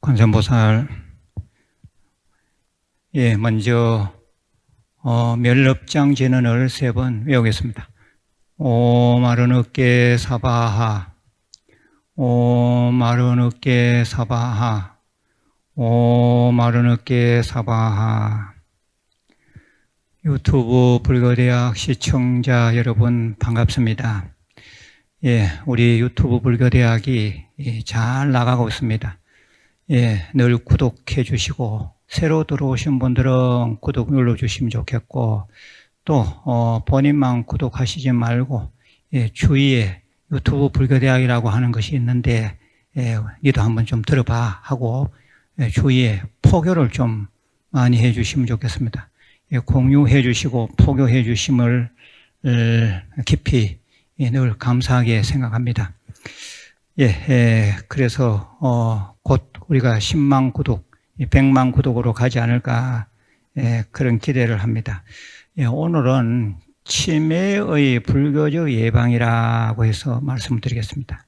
관세음보살, 예, 먼저, 어, 멸럽장 진언을 세 번 외우겠습니다. 오, 마른 어깨 사바하. 오, 마른 어깨 사바하. 오, 마른 어깨 사바하. 유튜브 불교대학 시청자 여러분 반갑습니다. 예, 우리 유튜브 불교대학이 예, 잘 나가고 있습니다. 예, 늘 구독해 주시고, 새로 들어오신 분들은 구독 눌러주시면 좋겠고, 또, 어, 본인만 구독하시지 말고, 예, 주위에 유튜브 불교대학이라고 하는 것이 있는데, 예, 니도 한번 좀 들어봐 하고, 예, 주위에 포교를 좀 많이 해 주시면 좋겠습니다. 예, 공유해 주시고, 포교해 주심을 을, 깊이 예, 늘 감사하게 생각합니다. 예, 예, 그래서, 어, 곧 우리가 10만 구독, 100만 구독으로 가지 않을까, 예, 그런 기대를 합니다. 예, 오늘은 치매의 불교적 예방이라고 해서 말씀드리겠습니다.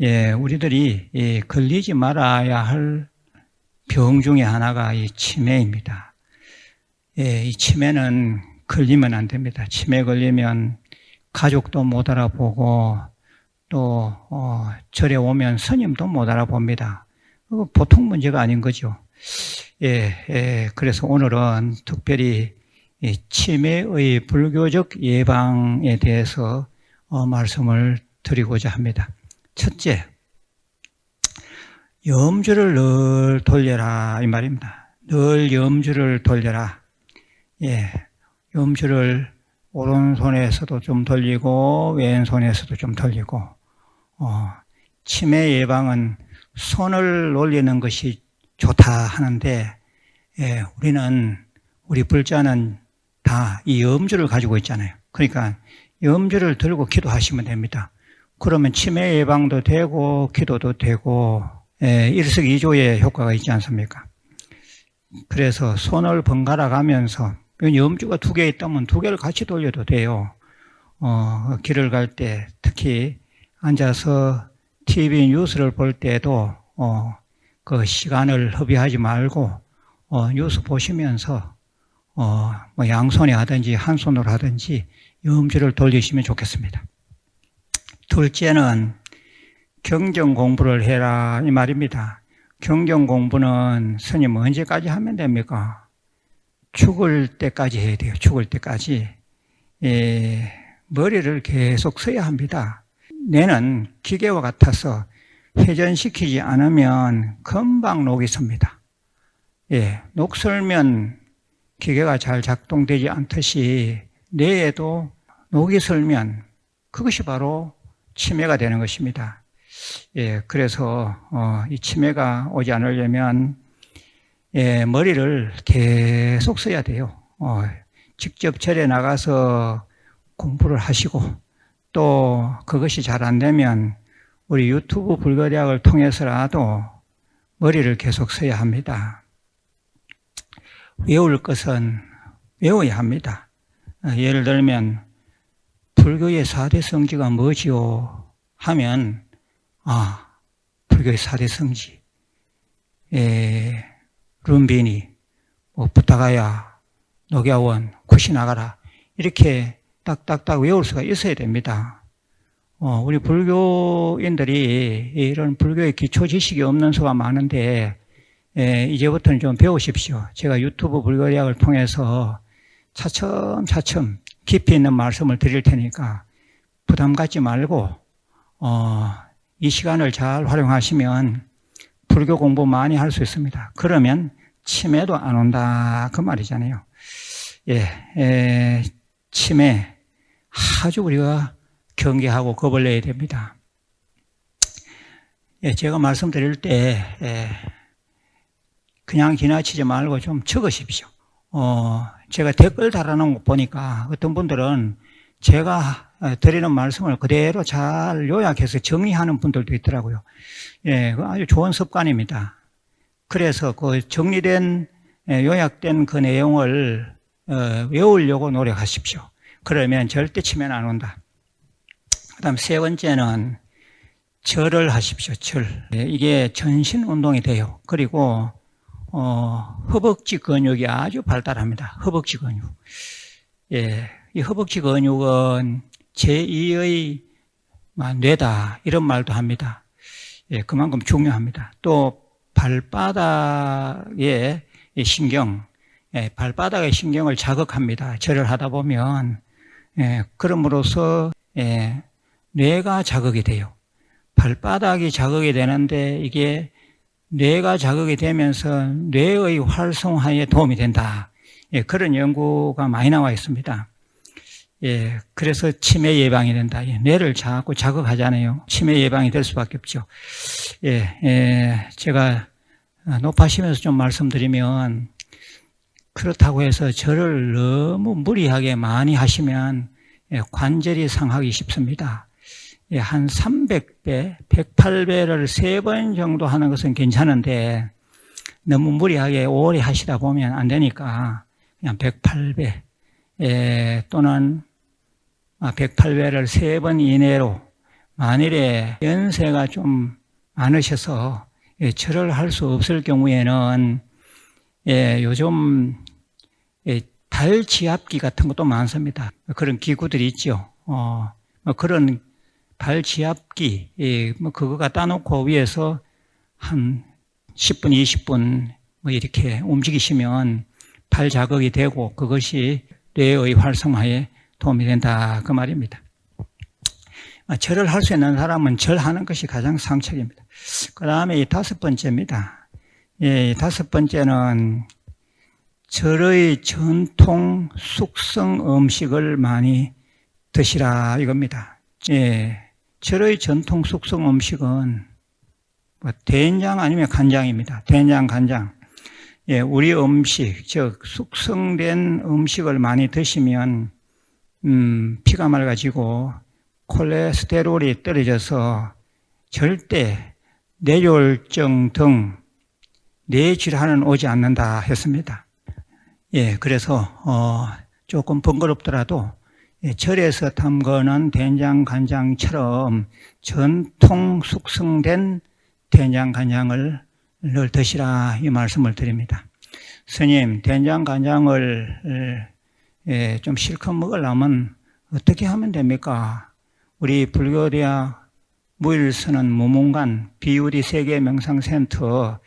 예, 우리들이 예, 걸리지 말아야 할 병 중에 하나가 이 치매입니다. 예, 이 치매는 걸리면 안 됩니다. 치매 걸리면 가족도 못 알아보고 또 어, 절에 오면 스님도 못 알아봅니다. 보통 문제가 아닌 거죠. 예, 예, 그래서 오늘은 특별히 이 치매의 불교적 예방에 대해서 어, 말씀을 드리고자 합니다. 첫째, 염주를 늘 돌려라 이 말입니다. 늘 염주를 돌려라. 예, 염주를 오른손에서도 좀 돌리고 왼손에서도 좀 돌리고 어, 치매 예방은 손을 올리는 것이 좋다 하는데 예, 우리는 우리 불자는 다 이 염주를 가지고 있잖아요. 그러니까 염주를 들고 기도하시면 됩니다. 그러면 치매 예방도 되고 기도도 되고 예, 일석이조의 효과가 있지 않습니까? 그래서 손을 번갈아 가면서 염주가 두 개 있다면 두 개를 같이 돌려도 돼요. 어, 길을 갈 때 특히 앉아서 TV 뉴스를 볼 때도 어, 그 시간을 허비하지 말고 어, 뉴스 보시면서 어, 뭐 양손에 하든지 한 손으로 하든지 염주를 돌리시면 좋겠습니다. 둘째는 경전 공부를 해라 이 말입니다. 경전 공부는 스님 언제까지 하면 됩니까? 죽을 때까지 해야 돼요. 죽을 때까지. 예, 머리를 계속 써야 합니다. 뇌는 기계와 같아서 회전시키지 않으면 금방 녹이 섭니다. 예, 녹 설면 기계가 잘 작동되지 않듯이 뇌에도 녹이 설면 그것이 바로 치매가 되는 것입니다. 예, 그래서 어, 이 치매가 오지 않으려면 예, 머리를 계속 써야 돼요. 어, 직접 절에 나가서 공부를 하시고 또 그것이 잘 안 되면 우리 유튜브 불교대학을 통해서라도 머리를 계속 써야 합니다. 외울 것은 외워야 합니다. 어, 예를 들면 불교의 4대 성지가 뭐지요? 하면 아, 불교의 4대 성지. 에, 룸비니, 뭐 부타가야, 녹야원, 쿠시나가라 이렇게 딱딱딱 외울 수가 있어야 됩니다. 어, 우리 불교인들이 이런 불교의 기초 지식이 없는 수가 많은데 에, 이제부터는 좀 배우십시오. 제가 유튜브 불교 대학을 통해서 차츰차츰 깊이 있는 말씀을 드릴 테니까 부담 갖지 말고 어, 이 시간을 잘 활용하시면 불교 공부 많이 할 수 있습니다. 그러면 치매도 안 온다 그 말이잖아요. 예, 에, 치매 아주 우리가 경계하고 겁을 내야 됩니다. 예, 제가 말씀드릴 때 예, 그냥 지나치지 말고 좀 적으십시오. 어, 제가 댓글 달아놓은 거 보니까 어떤 분들은 제가 드리는 말씀을 그대로 잘 요약해서 정리하는 분들도 있더라고요. 예, 그 아주 좋은 습관입니다. 그래서 그 정리된 예, 요약된 그 내용을 어, 외우려고 노력하십시오. 그러면 절대 치면 안 온다. 그 다음 세 번째는 절을 하십시오. 절. 예, 이게 전신 운동이 돼요. 그리고 어, 허벅지 근육이 아주 발달합니다. 허벅지 근육. 예, 이 허벅지 근육은 제2의 뇌다 이런 말도 합니다. 예, 그만큼 중요합니다. 또 발바닥의 이 신경, 예, 발바닥의 신경을 자극합니다. 절을 하다 보면 예, 그럼으로써 예, 뇌가 자극이 돼요. 발바닥이 자극이 되는데 이게 뇌가 자극이 되면서 뇌의 활성화에 도움이 된다. 예, 그런 연구가 많이 나와 있습니다. 예, 그래서 치매 예방이 된다. 예, 뇌를 자꾸 자극하잖아요. 치매 예방이 될 수밖에 없죠. 예, 예, 제가 높아시면서 좀 말씀드리면 그렇다고 해서 절을 너무 무리하게 많이 하시면 예, 관절이 상하기 쉽습니다. 예, 한 300배, 108배를 세 번 정도 하는 것은 괜찮은데 너무 무리하게 오래 하시다 보면 안 되니까 그냥 108배 예, 또는 108배를 세 번 이내로 만일에 연세가 좀 많으셔서 예, 절을 할 수 없을 경우에는 예, 요즘 예, 발지압기 같은 것도 많습니다. 그런 기구들이 있죠. 어, 뭐 그런 발 지압기, 예, 뭐 그거 갖다 놓고 위에서 한 10분, 20분 뭐 이렇게 움직이시면 발 자극이 되고 그것이 뇌의 활성화에 도움이 된다. 그 말입니다. 아, 절을 할 수 있는 사람은 절하는 것이 가장 상책입니다. 그 다음에 이 다섯 번째입니다. 예, 이 다섯 번째는 절의 전통 숙성 음식을 많이 드시라 이겁니다. 예, 절의 전통 숙성 음식은 뭐 된장 아니면 간장입니다. 된장, 간장. 예, 우리 음식, 즉 숙성된 음식을 많이 드시면 음, 피가 맑아지고 콜레스테롤이 떨어져서 절대 뇌졸중 등 뇌질환은 오지 않는다 했습니다. 예, 그래서 어, 조금 번거롭더라도 예, 절에서 담그는 된장 간장처럼 전통 숙성된 된장 간장을 늘 드시라 이 말씀을 드립니다. 스님, 된장 간장을 예, 좀 실컷 먹으려면 어떻게 하면 됩니까? 우리 불교대학 무일선은 무문관 비유리 세계 명상센터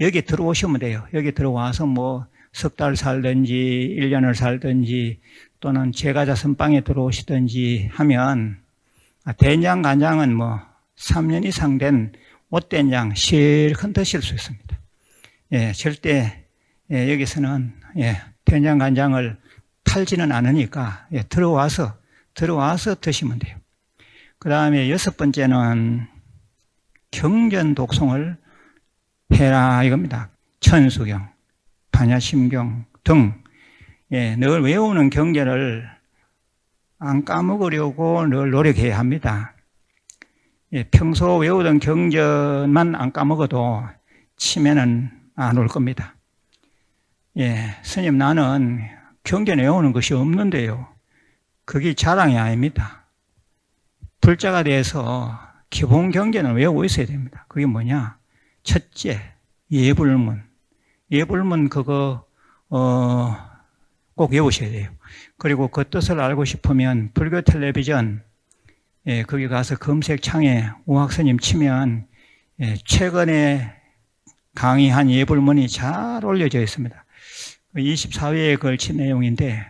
여기 들어오시면 돼요. 여기 들어와서 뭐 석 달 살든지 1년을 살든지 또는 제가 자선 방에 들어오시든지 하면 아, 된장 간장은 뭐 3년 이상 된 옷된장 실컷 드실 수 있습니다. 예, 절대 예, 여기서는 예, 된장 간장을 팔지는 않으니까 예, 들어와서 들어와서 드시면 돼요. 그 다음에 여섯 번째는 경전 독송을 해라 이겁니다. 천수경, 반야심경 등 예, 늘 외우는 경전을 안 까먹으려고 늘 노력해야 합니다. 예, 평소 외우던 경전만 안 까먹어도 치매는 안 올 겁니다. 예, 스님 나는 외우는 것이 없는데요. 그게 자랑이 아닙니다. 불자가 돼서 기본 경전을 외우고 있어야 됩니다. 그게 뭐냐? 첫째, 예불문. 예불문 그거 어, 꼭 외우셔야 돼요. 그리고 그 뜻을 알고 싶으면 불교 텔레비전 예, 거기 가서 검색창에 우학스님 치면 예, 최근에 강의한 예불문이 잘 올려져 있습니다. 24회에 걸친 내용인데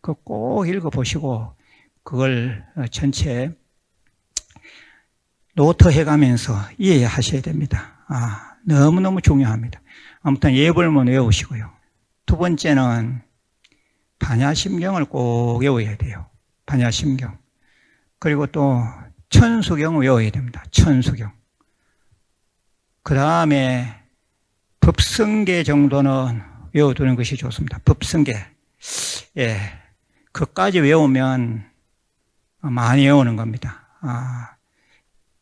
그꼭 읽어보시고 그걸 전체 노트 해가면서 이해하셔야 됩니다. 아, 너무너무 중요합니다. 아무튼 예불문 외우시고요. 두 번째는 반야심경을 꼭 외워야 돼요. 반야심경. 그리고 또 천수경 외워야 됩니다. 천수경. 그 다음에 법성계 정도는 외워두는 것이 좋습니다. 법성계. 예. 그까지 외우면 많이 외우는 겁니다. 아,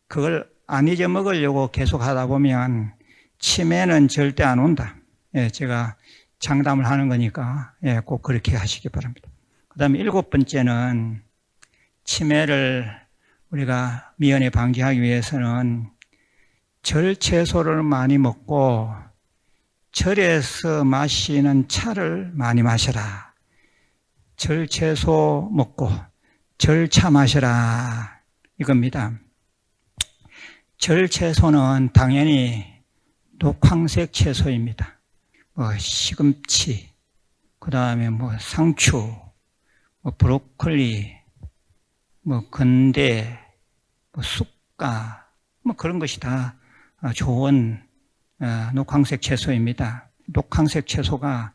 그걸 안 잊어먹으려고 계속 하다 보면 치매는 절대 안 온다. 예, 제가 장담을 하는 거니까 예, 꼭 그렇게 하시기 바랍니다. 그 다음에 일곱 번째는 치매를 우리가 미연에 방지하기 위해서는 절 채소를 많이 먹고 절에서 마시는 차를 많이 마셔라. 절 채소 먹고 절 차 마셔라. 이겁니다. 절 채소는 당연히 녹황색 채소입니다. 뭐 시금치, 그 다음에 뭐 상추, 뭐 브로콜리, 뭐 건대, 뭐 쑥가, 뭐 그런 것이 다 좋은 어, 녹황색 채소입니다. 녹황색 채소가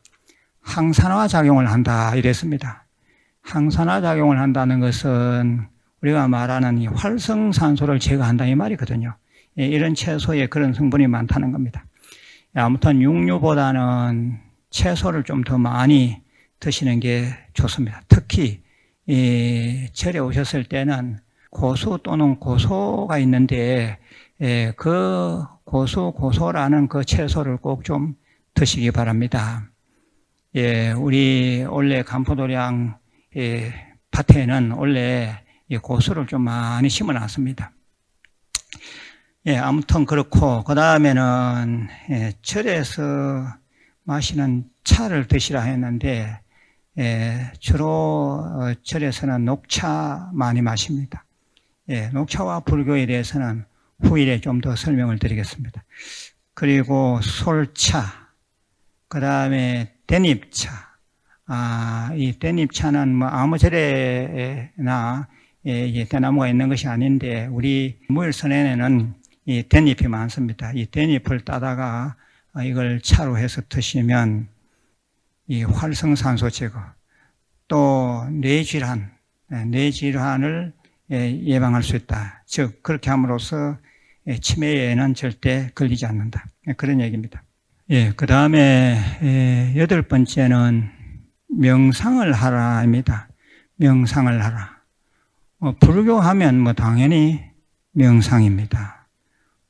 항산화 작용을 한다 이랬습니다. 항산화 작용을 한다는 것은 우리가 말하는 이 활성산소를 제거한다 이 말이거든요. 예, 이런 채소에 그런 성분이 많다는 겁니다. 예, 아무튼 육류보다는 채소를 좀 더 많이 드시는 게 좋습니다. 특히 이 절에 오셨을 때는 고수 또는 고소가 있는데 예, 그 고수 고소라는 그 채소를 꼭 좀 드시기 바랍니다. 예, 우리 원래 간포도량 예, 밭에는 원래 이 고수를 좀 많이 심어 놨습니다. 예, 아무튼 그렇고 그 다음에는 예, 절에서 마시는 차를 드시라 했는데 예, 주로 어, 절에서는 녹차 많이 마십니다. 예, 녹차와 불교에 대해서는 후일에 좀 더 설명을 드리겠습니다. 그리고 솔차, 그 다음에 댄잎차. 아, 이 댄잎차는 뭐 아무 절에나 예, 이 대나무가 있는 것이 아닌데 우리 무일선에는 이 댄잎이 많습니다. 이 댄잎을 따다가 이걸 차로 해서 드시면 이 활성산소 제거 또 뇌질환, 네, 뇌질환을 예, 예방할 수 있다. 즉 그렇게 함으로써 예, 치매에는 절대 걸리지 않는다. 예, 그런 얘기입니다. 예, 그 다음에 여덟 번째는 명상을 하라입니다. 명상을 하라. 어, 불교하면 뭐 당연히 명상입니다.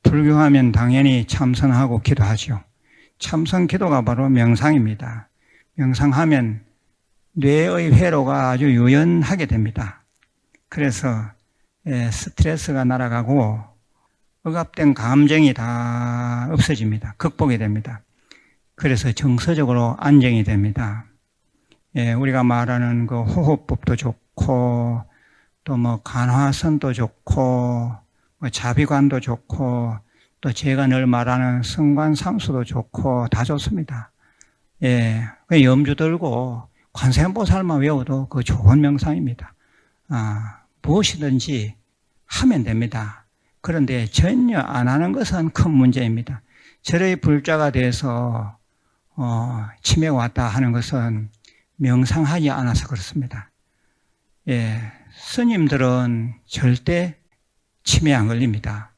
불교하면 당연히 참선하고 기도하죠. 참선 기도가 바로 명상입니다. 명상하면 뇌의 회로가 아주 유연하게 됩니다. 그래서 예, 스트레스가 날아가고 억압된 감정이 다 없어집니다. 극복이 됩니다. 그래서 정서적으로 안정이 됩니다. 예, 우리가 말하는 그 호흡법도 좋고 또 뭐 간화선도 좋고 뭐 자비관도 좋고 또 제가 늘 말하는 성관상수도 좋고 다 좋습니다. 예, 그 염주 들고 관세음보살만 외워도 그 좋은 명상입니다. 아, 무엇이든지 하면 됩니다. 그런데 전혀 안 하는 것은 큰 문제입니다. 절의 불자가 돼서 어, 치매가 왔다 하는 것은 명상하지 않아서 그렇습니다. 예, 스님들은 절대 치매 안 걸립니다.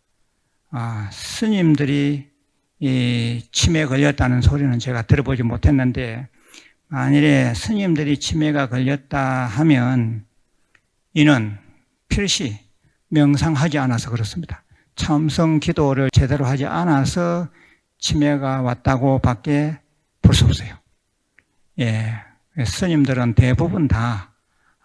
아, 스님들이 이 치매 걸렸다는 소리는 제가 들어보지 못했는데 만일에 스님들이 치매가 걸렸다 하면 이는 필시 명상하지 않아서 그렇습니다. 참성 기도를 제대로 하지 않아서 치매가 왔다고 밖에 볼 수 없어요. 예. 스님들은 대부분 다,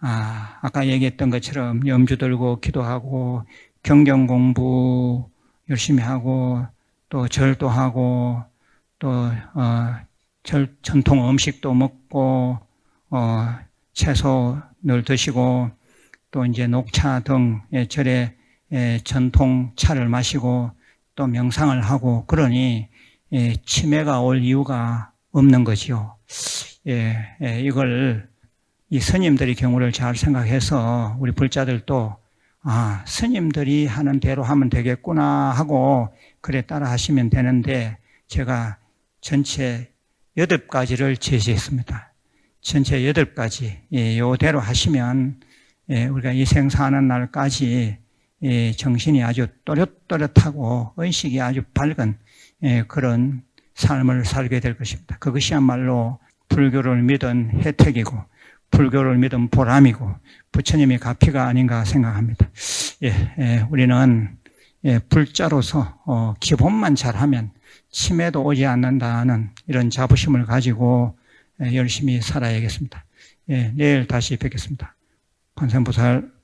아, 아까 얘기했던 것처럼 염주 들고 기도하고 경경 공부 열심히 하고 또 절도 하고 또, 어, 절, 전통 음식도 먹고, 어, 채소 늘 드시고 또 이제 녹차 등 절에 전통 차를 마시고 또 명상을 하고 그러니 치매가 올 이유가 없는 거지요. 예, 예, 이걸 이 스님들의 경우를 잘 생각해서 우리 불자들도 아, 스님들이 하는 대로 하면 되겠구나 하고 그래 따라 하시면 되는데 제가 전체 여덟 가지를 제시했습니다. 전체 여덟 가지. 예, 요대로 하시면 예, 우리가 이 생사하는 날까지 예, 정신이 아주 또렷또렷하고 의식이 아주 밝은 예, 그런 삶을 살게 될 것입니다. 그것이야말로 불교를 믿은 혜택이고 불교를 믿은 보람이고 부처님의 가피가 아닌가 생각합니다. 예, 우리는 불자로서 어, 기본만 잘하면 치매도 오지 않는다는 이런 자부심을 가지고 열심히 살아야겠습니다. 내일 다시 뵙겠습니다. 관세음보살